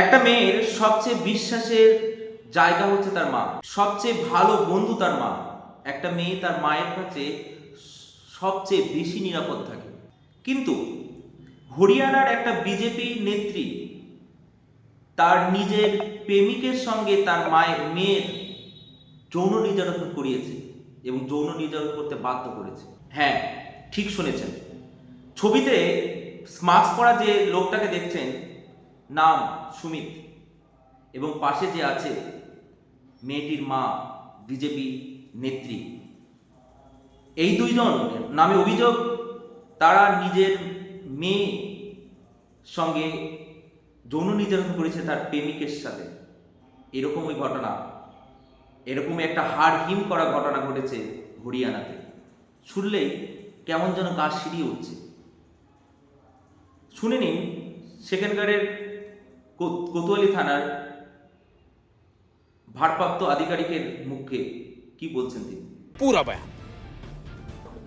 একটা মেয়ের সবচেয়ে বিশ্বাসের জায়গা হচ্ছে তার মা। সবচেয়ে ভালো বন্ধু তার মা। একটা মেয়ে তার মায়ের কাছে সবচেয়ে বেশি নিরাপদ থাকে। কিন্তু হরিয়ানার একটা বিজেপি নেত্রী তার নিজের প্রেমিকের সঙ্গে তার মায়ের মেয়ের যৌন নির্যাতন করিয়েছে এবং যৌন নির্যাতন করতে বাধ্য করেছে। হ্যাঁ ঠিক শুনেছেন। ছবিতে মাস্ক পরা যে লোকটাকে দেখছেন নাম সুমিত। এবং পাশে যে আছে মেয়েটির মা, বিজেপি নেত্রী। এই দুইজন নামে অভিযোগ, তারা নিজের মেয়ে সঙ্গে যৌন নির্যাতন করেছে তার প্রেমিকের সাথে। এরকমই ঘটনা। এরকমই একটা হাড় হিম করা ঘটনা ঘটেছে হরিয়ানাতে। শুনলেই কেমন যেন গা সিঁড়িয়ে উঠছে। শুনে নিন, সেখানকারের কোতোয়ালি থানার ভারপ্রাপ্ত আধিকারিকের মুখে কি বলছেন তিনি पूरा बयान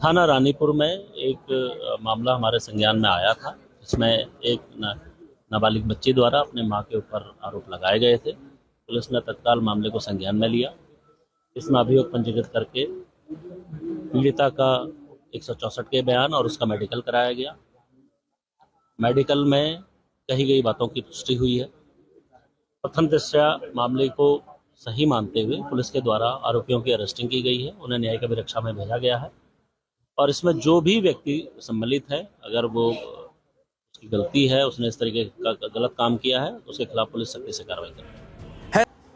थाना रानीपुर में एक अ, मामला हमारे संज्ञान में आया था इसमें एक न- नाबालिग बच्ची द्वारा अपने मां के ऊपर आरोप लगाए गए थे पुलिस ने तत्काल मामले को संज्ञान में लिया इसमें अभियोग पंजीकृत करके पीड़िता का एक के बयान और उसका मेडिकल कराया गया मेडिकल में कही गई बातों की पुष्टि हुई है प्रथम दृष्टया मामले को सही मानते हुए पुलिस के द्वारा आरोपियों की अरेस्टिंग की गई है उन्हें न्यायिक अभिरक्षा में भेजा गया है और इसमें जो भी व्यक्ति सम्मिलित है अगर वो उसकी गलती है उसने इस तरीके का गलत काम किया है तो उसके खिलाफ पुलिस सख्ती से कार्रवाई करेगी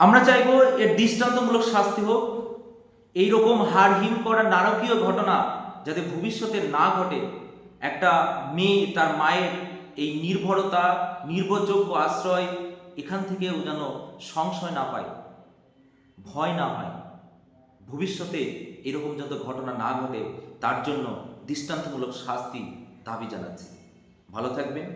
আমরা চাইবো এর দৃষ্টান্তমূলক শাস্তি হোক এইরকম হাড়হিম করা নারকীয় ঘটনা যাতে ভবিষ্যতে না ঘটে একটা মেয়ে তার মায়ের এই নির্ভরতা, নির্ভরযোগ্য আশ্রয় এখান থেকেও যেন সংশয় না পায়, ভয় না হয়। ভবিষ্যতে এরকম যত ঘটনা না ঘটে, তার জন্য দৃষ্টান্তমূলক শাস্তি দাবি জানাচ্ছি। ভালো থাকবেন।